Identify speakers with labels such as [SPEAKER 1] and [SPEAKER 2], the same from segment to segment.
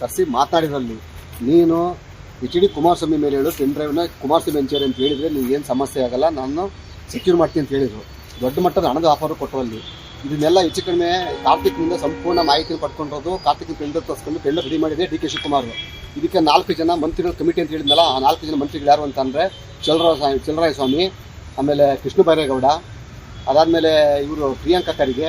[SPEAKER 1] ಕರೆಸಿ ಮಾತಾಡಿದಲ್ಲಿ ನೀನು H D Kumaraswamy ಮೇಲೆ ಹೇಳು, ಪೆನ್ ಡ್ರೈವ್ನ ಕುಮಾರಸ್ವಾಮಿ ಹಂಚೇರಿ ಅಂತ ಹೇಳಿದರೆ ಏನು ಸಮಸ್ಯೆ ಆಗಲ್ಲ, ನಾನು ಸೆಕ್ಯೂರ್ ಮಾಡ್ತೀನಿ ಅಂತ ಹೇಳಿದರು. ದೊಡ್ಡ ಮಟ್ಟದ ಹಣದ ಆಫರ್ ಕೊಟ್ಟರು ಅಲ್ಲಿ ಇದನ್ನೆಲ್ಲ ಹೆಚ್ಚು ಕಡಿಮೆ ಕಾರ್ತಿಕ್ನಿಂದ ಸಂಪೂರ್ಣ ಮಾಹಿತಿ ಪಡ್ಕೊಂಡಿರೋದು ಕಾರ್ತಿಕ್ ಟೆಂಡರ್ ತರಿಸ್ಕೊಂಡು ಟೆಂಡರ್ ರೆಡಿ ಮಾಡಿದೆ ಡಿ ಕೆ ಶಿವಕುಮಾರ್ ಇದಕ್ಕೆ ನಾಲ್ಕು ಜನ ಮಂತ್ರಿಗಳ ಕಮಿಟಿ ಅಂತ ಹೇಳಿದ್ನಲ್ಲ, ಆ ನಾಲ್ಕು ಜನ ಮಂತ್ರಿಗಳು ಯಾರು ಅಂತಂದರೆ ಚಲರಾಯ ಚಲರಾಯ ಸ್ವಾಮಿ ಆಮೇಲೆ ಕೃಷ್ಣ ಬೈರೇಗೌಡ, ಅದಾದಮೇಲೆ ಇವರು ಪ್ರಿಯಾಂಕಾ ಖರ್ಗೆ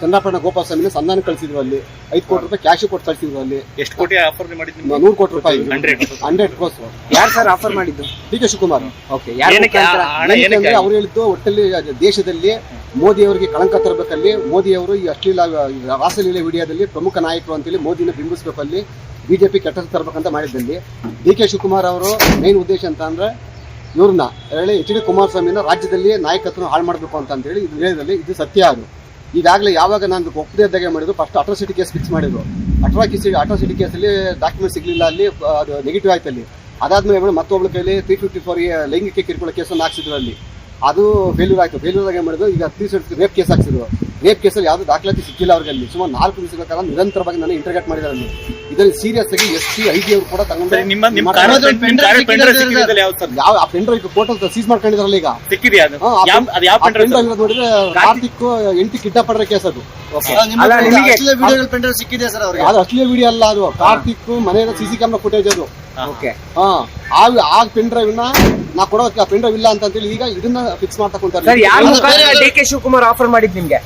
[SPEAKER 1] ಚಂದ್ರಪಟ್ಟಣ ಗೋಪಾಲ ಸ್ವಾಮಿನ ಸಂಧಾನ ಕಳಿಸಿದ್ರು ಅಲ್ಲಿ. ಐದು ಕೋಟಿ ರೂಪಾಯಿ ಕ್ಯಾಶ್ ಕೊಟ್ಟು ಕಳಿಸಿದ್ರು ಅಲ್ಲಿ.
[SPEAKER 2] ಎಷ್ಟು ಕೋಟಿ ಆಫರ್ ಮಾಡಿದ್ರು?
[SPEAKER 1] ನೂರು ಕೋಟಿ ರೂಪಾಯಿ. ಹಂಡ್ರೆಡ್ ಕೋಸ್
[SPEAKER 3] ಯಾರು ಸರ್ ಆಫರ್ ಮಾಡಿದ್ದು?
[SPEAKER 1] D K Shivakumar.
[SPEAKER 3] ಓಕೆ
[SPEAKER 1] ಏನಂದ್ರೆ ಅವ್ರು ಹೇಳಿದ್ದು ಒಟ್ಟಲ್ಲಿ ದೇಶದಲ್ಲಿ ಮೋದಿ ಅವರಿಗೆ ಕಳಂಕ ತರಬೇಕಲ್ಲಿ ಮೋದಿ ಅವರು ಈ ಅಶ್ಲೀಲ ವಾಸಲೀಲೆ ರಾಸಲೀಲೆ ವಿಡಿಯೋದಲ್ಲಿ ಪ್ರಮುಖ ನಾಯಕರು ಅಂತೇಳಿ ಮೋದಿನ ಬಿಂಬಿಸ್ಬೇಕಲ್ಲಿ ಬಿಜೆಪಿ ಕೆಟ್ಟ ತರಬೇಕಂತ ಮಾಡಿದ್ದಲ್ಲಿ. ಡಿ ಕೆ ಶಿವಕುಮಾರ್ ಅವರು ಮೇನ್ ಉದ್ದೇಶ ಅಂತ ಅಂದ್ರೆ ಇವ್ರನ್ನ ಹೇಳಿ ಎಚ್ ಡಿ ಕುಮಾರಸ್ವಾಮಿನ ರಾಜ್ಯದಲ್ಲಿ ನಾಯಕತ್ವ ಹಾಳು ಮಾಡಬೇಕು ಅಂತ ಹೇಳಿ ಇದು ಹೇಳಿದಲ್ಲಿ ಇದು ಸತ್ಯ ಅದು. ಈಗಾಗಲೇ ಯಾವಾಗ ನಾನು ಒಪ್ಪದೇ ಇದ್ದಾಗ ಮಾಡಿದ್ರು ಫಸ್ಟ್ ಅಟ್ರಾಸಿಟಿ ಕೇಸ್ ಫಿಕ್ಸ್ ಮಾಡಿದ್ರು. ಅಟ್ರಾಕಿಸಿ ಅಟ್ರಾಸಿಟಿ ಕೇಸಲ್ಲಿ ಡಾಕ್ಯುಮೆಂಟ್ ಸಿಗಲಿಲ್ಲ, ಅಲ್ಲಿ ಅದು ನೆಗೆಟಿವ್ ಆಯ್ತು ಅಲ್ಲಿ. ಅದಾದ್ಮೇಲೆ ಮತ್ತೊಬ್ಬಳ ಕೈಲಿ ತ್ರೀ ಫಿಫ್ಟಿ ಫೋರ್ ಲೈಂಗಿಕ ಕಿರುಕುಳ ಕೇಸನ್ನು ಹಾಕ್ಸಿದ್ರು ಅಲ್ಲಿ. ಅದು ಫೇಲ್ಯೂರ್ ಆಯಿತು. ಫೇಲ್ಯೂರ್ ಆಗಿ ಮಾಡಿದ್ರು, ಈಗ ತ್ರೀ ಸೆವೆಂಟಿ ರೇಪ್ ಕೇಸ್ ಹಾಕ್ಸಿದ್ರು. ರೇಪ್ ಕೇಸಲ್ಲಿ ಯಾವುದೇ ದಾಖಲಾತಿ ಸಿಕ್ಕಿಲ್ಲ ಅವ್ರಿಗೆ ಅಲ್ಲಿ ಸುಮಾರು ನಾಲ್ಕು ದಿವಸಗಳ ಕಾಲ ನಿರಂತರವಾಗಿ ನಾನು ಇಂಟರ್ಗೇಟ್ ಮಾಡಿದ್ದಾರೆ ಅಲ್ಲಿ ಇದರಲ್ಲಿ ಸೀರಿಯಸ್ ಆಗಿ ಎಸ್ ಟಿ ಐ ಡಿ ಅವರು ಕೂಡ ತಗೊಂಡು ಯಾವ ಆ ಫೋಟೋ ಸೀಸ್ ಮಾಡ್ಕೊಂಡಿದ್ರಲ್ಲ ಈಗ. ನೋಡಿದ್ರೆ ಕಾರ್ತಿಕ್ ಎಂಟಿ ಕಿಡ್ನಾಪ್ ಕೇಸ್ ಅದು.
[SPEAKER 3] ಅಲ್ಲ, ನಿಮಗೆ-
[SPEAKER 4] ವಿಡಿಯೋಗಳು ಪೆಂಡ್ರೈವ್ ಸಿಕ್ಕಿದೆ ಸರ್ ಅವ್ರಿಗೆ?
[SPEAKER 1] ಅದು ಅಶ್ಲೀಲ ವಿಡಿಯೋ ಅಲ್ಲ ಅದು. ಕಾರ್ತಿಕ್ ಮನೆಯ ಸಿಸಿ ಸಿ ಕ್ಯಾಮ್ರಾ ಫುಟೇಜ್ ಅದು.
[SPEAKER 3] ಓಕೆ.
[SPEAKER 1] ಹಾ ಆ ಆ ಪೆನ್ ಡ್ರೈವ್ನ ನಾ ಕೊಡೋ ಪೆಂಡ್ರೈವ್ ಇಲ್ಲ ಅಂತ ಹೇಳಿ ಈಗ ಇದನ್ನ ಫಿಕ್ಸ್ ಮಾಡ್ತಾ ಕುಂತಾರೆ.
[SPEAKER 3] ಸರ್ ಯಾರ ಮುಖಾಂತರ ಡಿ ಕೆ ಶಿವಕುಮಾರ್ ಆಫರ್ ಮಾಡಿದ್ ನಿಮ್ಗೆ?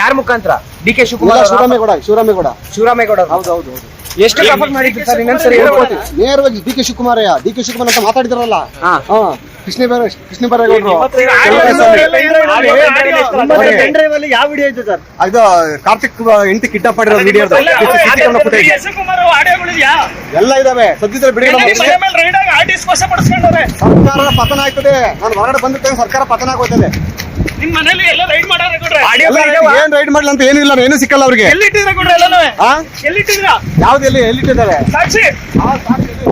[SPEAKER 3] ಯಾರ ಮುಖಾಂತರ? D K Shivakumar
[SPEAKER 1] Shivaramegowda Shivaramegowda.
[SPEAKER 3] Shivaramegowda.
[SPEAKER 1] ಹೌದು ಹೌದು ಹೌದು.
[SPEAKER 3] ಎಷ್ಟು ಆಫರ್ ಮಾಡಿದ್ರು ಸರ್ ಇನ್ನೊಂದ್ಸರಿ
[SPEAKER 1] ನೇರವಾಗಿ ಡಿ ಕೆ ಶಿವಕುಮಾರಯ್ಯ ಡಿ ಕೆ ಶಿವಕುಮಾರ್ ಅಂತ ಮಾತಾಡಿದ್ರಲ್ಲ.
[SPEAKER 3] ಹಾ.
[SPEAKER 1] ಕೃಷ್ಣ ಬೇರೆ ಕೃಷ್ಣ ಬೈರೇಗೌಡರು
[SPEAKER 4] ಯಾವ ವಿಡಿಯೋ ಇದೆ ಸರ್?
[SPEAKER 1] ಇದು ಕಾರ್ತಿಕ್ ಕಿಡ್ನಾಪ್ ಮಾಡಿರೋ ವಿಡಿಯೋ ಎಲ್ಲ ಇದಾವೆ. ಸದ್ಯದಲ್ಲಿ ಬಿಡುಗಡೆ ಸರ್ಕಾರ ಪತನ ಆಯ್ತದೆ. ನಾನು ಹೊರಗಡೆ ಬಂದ ಸರ್ಕಾರ ಪತನ ಆಗೋಯ್ತದೆ.
[SPEAKER 2] ನಿಮ್ ಮನೇಲಿ ಎಲ್ಲ ರೈಡ್ ಮಾಡಾರ ಕೊಡ್ರೆ
[SPEAKER 1] ಎಲ್ಲ ಏನ್ ರೈಡ್ ಮಾಡ್ಲಿ ಅಂತ ಏನಿಲ್ಲ ಏನು ಸಿಕ್ಕಲ್ಲ ಅವ್ರಿಗೆ.
[SPEAKER 2] ಎಲ್ಲಿಟ್ಟಿದ್ರ ಕೊಡ್ರೆ ಎಲ್ಲನೂ?
[SPEAKER 1] ಹಾ
[SPEAKER 2] ಎಲ್ಲಿಟ್ಟಿದ್ರ
[SPEAKER 1] ಯಾವ್ದು ಎಲ್ಲಿ ಎಲ್ಲಿಟ್ಟಿದ್ದಾರೆ?
[SPEAKER 2] ಸಾಕ್ಷಿ.
[SPEAKER 1] ಆ ಸಾಕ್ಷಿ ಇದೆ.